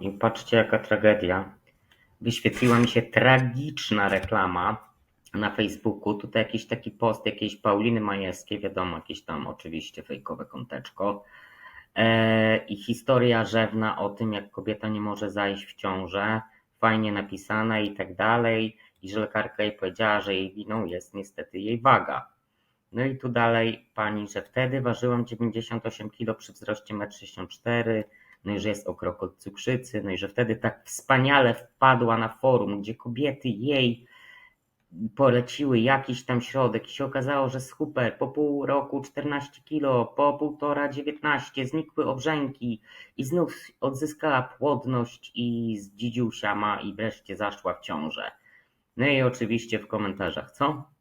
I patrzcie, jaka tragedia. Wyświetliła mi się tragiczna reklama na Facebooku. Tutaj jakiś taki post jakiejś Pauliny Majewskiej, wiadomo, jakieś tam oczywiście fejkowe konteczko. Eee, I historia rzewna o tym, jak kobieta nie może zajść w ciążę. Fajnie napisana i tak dalej. I że lekarka jej powiedziała, że jej winą jest niestety jej waga. No i tu dalej pani, że wtedy ważyłam 98 kg przy wzroście 1,64 m, no i że jest o krok od cukrzycy, no i że wtedy tak wspaniale wpadła na forum, gdzie kobiety jej poleciły jakiś tam środek i się okazało, że super, po pół roku 14 kilo, po półtora 19, znikły obrzęki i znów odzyskała płodność i z dzidziusia ma i wreszcie zaszła w ciążę. No i oczywiście w komentarzach, co?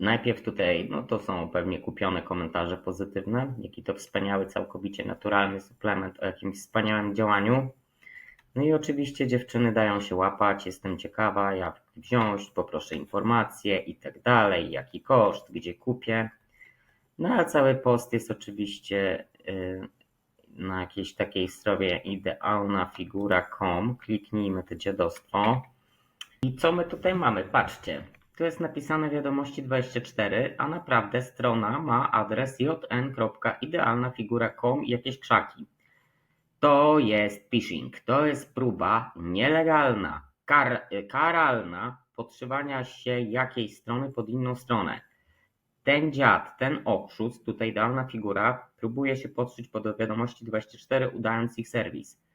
Najpierw tutaj, no to są pewnie kupione komentarze pozytywne, jaki to wspaniały, całkowicie naturalny suplement o jakimś wspaniałym działaniu. No i oczywiście dziewczyny dają się łapać, jestem ciekawa, jak wziąć, poproszę informacje i tak dalej, jaki koszt, gdzie kupię. No a cały post jest oczywiście yy, na jakiejś takiej stronie idealnafigura.com. Kliknijmy to dziadostwo. I co my tutaj mamy? Patrzcie. Tu jest napisane wiadomości 24, a naprawdę strona ma adres jn.idealnafigura.com i jakieś krzaki. To jest phishing, to jest próba nielegalna, kar, karalna podszywania się jakiejś strony pod inną stronę. Ten dziad, ten okrzuz, tutaj idealna figura, próbuje się podszyć pod wiadomości 24, udając ich serwis.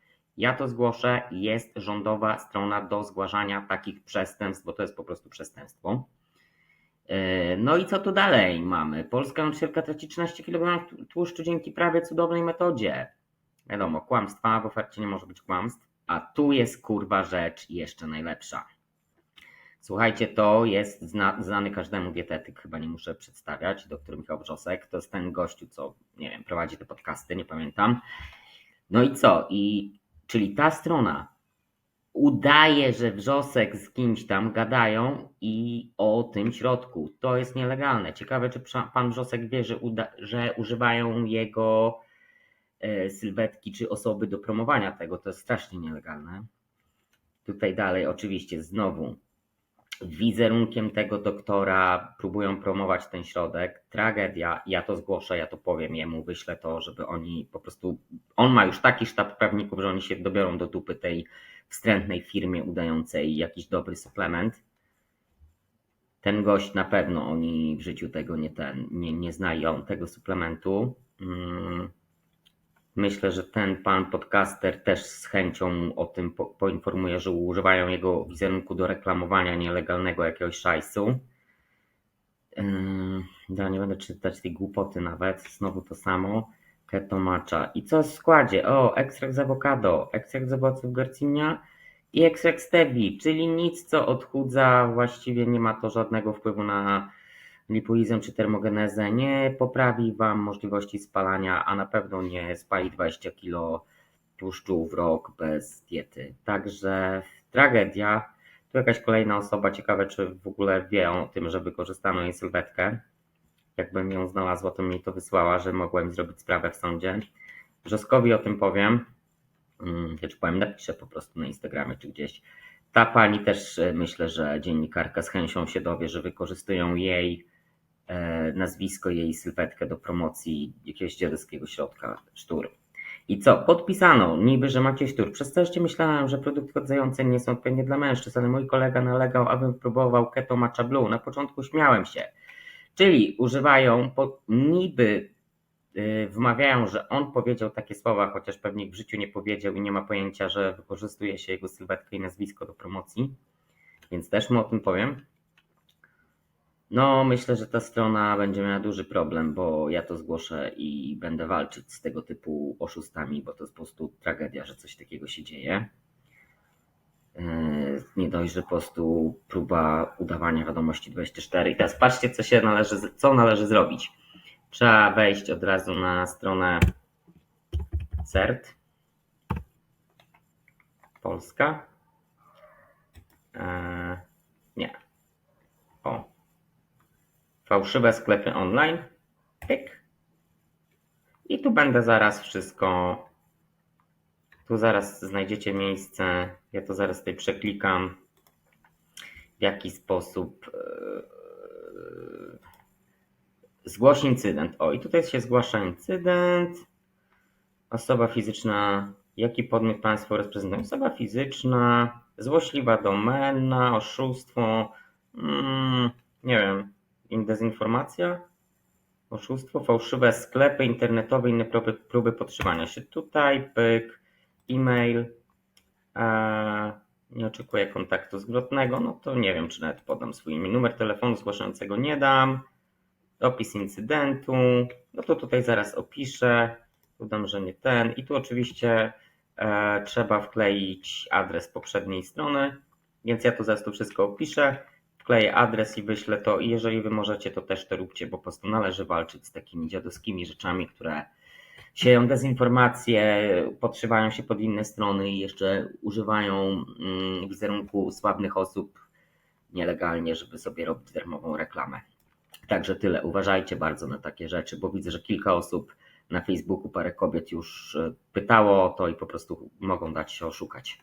Ja to zgłoszę, jest rządowa strona do zgłaszania takich przestępstw, bo to jest po prostu przestępstwo. Yy, No i co tu dalej mamy? Polska nauczycielka traci 13 kg tłuszczu dzięki prawie cudownej metodzie. Wiadomo, kłamstwa, w ofercie nie może być kłamstw, a tu jest kurwa rzecz jeszcze najlepsza. Słuchajcie, to jest zna, znany każdemu dietetyk, chyba nie muszę przedstawiać, doktor Michał Wrzosek. To jest ten gościu, co, nie wiem, prowadzi te podcasty, nie pamiętam. No i co? I Czyli ta strona udaje, że Wrzosek z kimś tam gadają i o tym środku. To jest nielegalne. Ciekawe, czy pan Wrzosek wie, że, uda, że używają jego e, sylwetki czy osoby do promowania tego. To jest strasznie nielegalne. Tutaj dalej, oczywiście, znowu wizerunkiem tego doktora próbują promować ten środek. Tragedia, ja to zgłoszę, ja to powiem jemu, wyślę to, żeby oni po prostu. On ma już taki sztab prawników, że oni się dobiorą do dupy tej wstrętnej firmie udającej jakiś dobry suplement. Ten gość na pewno oni w życiu tego nie ten, nie, nie znają tego suplementu. Mm. Myślę, że ten pan podcaster też z chęcią o tym po, poinformuje, że używają jego wizerunku do reklamowania nielegalnego jakiegoś szajsu. Yy, ja nie będę czytać tej głupoty nawet. Znowu to samo. Keto matcha. I co w składzie? O, ekstrakt z awokado, ekstrakt z owoców garcinia i ekstrakt stevii, czyli nic co odchudza, właściwie nie ma to żadnego wpływu na lipolizę czy termogenezę, nie poprawi Wam możliwości spalania, a na pewno nie spali 20 kg tłuszczu w rok bez diety. Także tragedia. Tu jakaś kolejna osoba, ciekawe czy w ogóle wie o tym, że wykorzystano jej sylwetkę. Jakbym ją znalazła, to mi to wysłała, że mogłem zrobić sprawę w sądzie. Wrzoskowi o tym powiem. Hmm, czy powiem, napiszę po prostu na Instagramie czy gdzieś. Ta pani też e, myślę, że dziennikarka z chęcią się dowie, że wykorzystują jej nazwisko jej sylwetkę do promocji jakiegoś dziadowskiego środka sztur. I co? Podpisano niby, że macie sztur. Przez jeszcze myślałem, że produkty odzające nie są odpowiednie dla mężczyzn, ale mój kolega nalegał, abym próbował Keto Matcha Blue. Na początku śmiałem się. Czyli używają, niby yy, że on powiedział takie słowa, chociaż pewnie w życiu nie powiedział i nie ma pojęcia, że wykorzystuje się jego sylwetkę i nazwisko do promocji. Więc też mu o tym powiem. No, myślę, że ta strona będzie miała duży problem, bo ja to zgłoszę i będę walczyć z tego typu oszustami, bo to jest po prostu tragedia, że coś takiego się dzieje. Yy, nie dość, że po prostu próba udawania wiadomości 24. I teraz patrzcie, co się należy, co należy zrobić. Trzeba wejść od razu na stronę CERT Polska. Eee, nie. Fałszywe sklepy online. Pyk. I tu będę zaraz wszystko Tu zaraz znajdziecie miejsce. Ja to zaraz tutaj przeklikam. W jaki sposób. Yy, zgłoś incydent. O, i tutaj się zgłasza incydent. Osoba fizyczna. Jaki podmiot państwo reprezentuje? Osoba fizyczna, złośliwa domena, oszustwo. Mm, nie wiem. In- Dezinformacja? Oszustwo, fałszywe sklepy internetowe, inne próby, próby się. Tutaj pyk, e-mail. Eee, nie oczekuję kontaktu zwrotnego. No to nie wiem, czy nawet podam swój imię. Numer telefonu zgłaszającego nie dam. Opis incydentu. No to tutaj zaraz opiszę. Dodam, że nie ten. I tu oczywiście e, trzeba wkleić adres poprzedniej strony. Więc ja tu zaraz to wszystko opiszę wkleję adres i wyślę to. I jeżeli wy możecie, to też to róbcie, bo po prostu należy walczyć z takimi dziadowskimi rzeczami, które sieją dezinformacje, podszywają się pod inne strony i jeszcze używają mm, wizerunku sławnych osób nielegalnie, żeby sobie robić darmową reklamę. Także tyle. Uważajcie bardzo na takie rzeczy, bo widzę, że kilka osób na Facebooku, parę kobiet już e, pytało o to i po prostu mogą dać się oszukać.